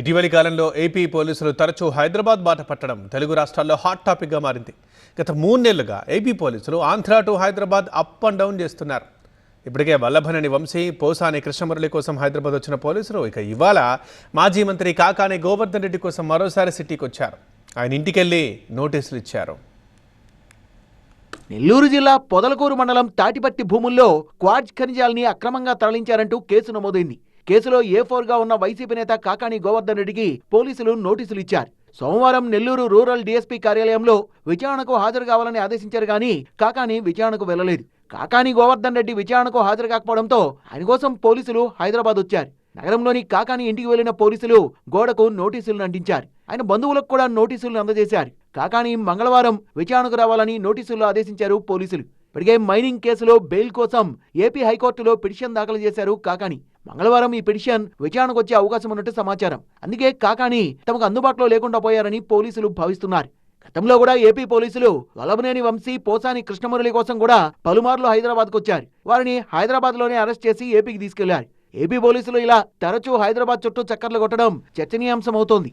ఇటీవలి కాలంలో ఏపీ పోలీసులు తరచూ హైదరాబాద్ బాట పట్టడం తెలుగు రాష్ట్రాల్లో హాట్ టాపిక్గా మారింది. గత మూడు నెలలుగా ఏపీ పోలీసులు Andhra to Hyderabad up and down చేస్తున్నారు. ఇప్పటికే వల్లభనేని వంశీ పోసాని కృష్ణమురళి కోసం హైదరాబాద్ వచ్చిన పోలీసులు ఇక ఇవాళ మాజీ మంత్రి కాకాని గోవర్ధన్ రెడ్డి కోసం మరోసారి సిటీకి వచ్చారు. ఆయన ఇంటికెళ్ళి నోటీసులు ఇచ్చారు. నెల్లూరు జిల్లా పొదలకూరు మండలం తాటిపత్తి భూముల్లో క్వార్జ్ ఖనిజాల్ని అక్రమంగా తరలించారంటూ కేసు నమోదైంది. కేసులో ఏ ఫోర్గా ఉన్న వైసీపీ నేత కాకాణి గోవర్ధన్ రెడ్డికి పోలీసులు నోటీసులు ఇచ్చారు. సోమవారం నెల్లూరు రూరల్ డీఎస్పీ కార్యాలయంలో విచారణకు హాజరు కావాలని ఆదేశించారు గాని కాకాని విచారణకు వెళ్ళలేదు కాకాని గోవర్ధన్ రెడ్డి విచారణకు హాజరు కాకపోవడంతో ఆయన కోసం పోలీసులు హైదరాబాద్ వచ్చారు. నగరంలోని కాకాని ఇంటికి వెళ్ళిన పోలీసులు గోడకు నోటీసులు అంటించారు ఆయన బంధువులకు కూడా నోటీసులు అందజేశారు. కాకాని మంగళవారం విచారణకు రావాలని నోటీసులు ఆదేశించారు పోలీసులు. ఇప్పటికే మైనింగ్ కేసులో బెయిల్ కోసం ఏపీ హైకోర్టులో పిటిషన్ దాఖలు చేశారు కాకాని మంగళవారం ఈ పిటిషన్ విచారణకు వచ్చే అవకాశం ఉన్నట్టు సమాచారం. అందుకే కాకాని తమకు అందుబాటులో లేకుండా పోయారని పోలీసులు భావిస్తున్నారు. గతంలో కూడా ఏపీ పోలీసులు వలభనేని వంశీ పోసాని కృష్ణమురళి కోసం కూడా పలుమార్లు హైదరాబాద్కు వచ్చారు వారిని హైదరాబాద్లోనే అరెస్ట్ చేసి ఏపీకి తీసుకెళ్ళారు. ఏపీ పోలీసులు ఇలా తరచూ హైదరాబాద్ చుట్టూ చక్కర్లు కొట్టడం చర్చనీయాంశం అవుతోంది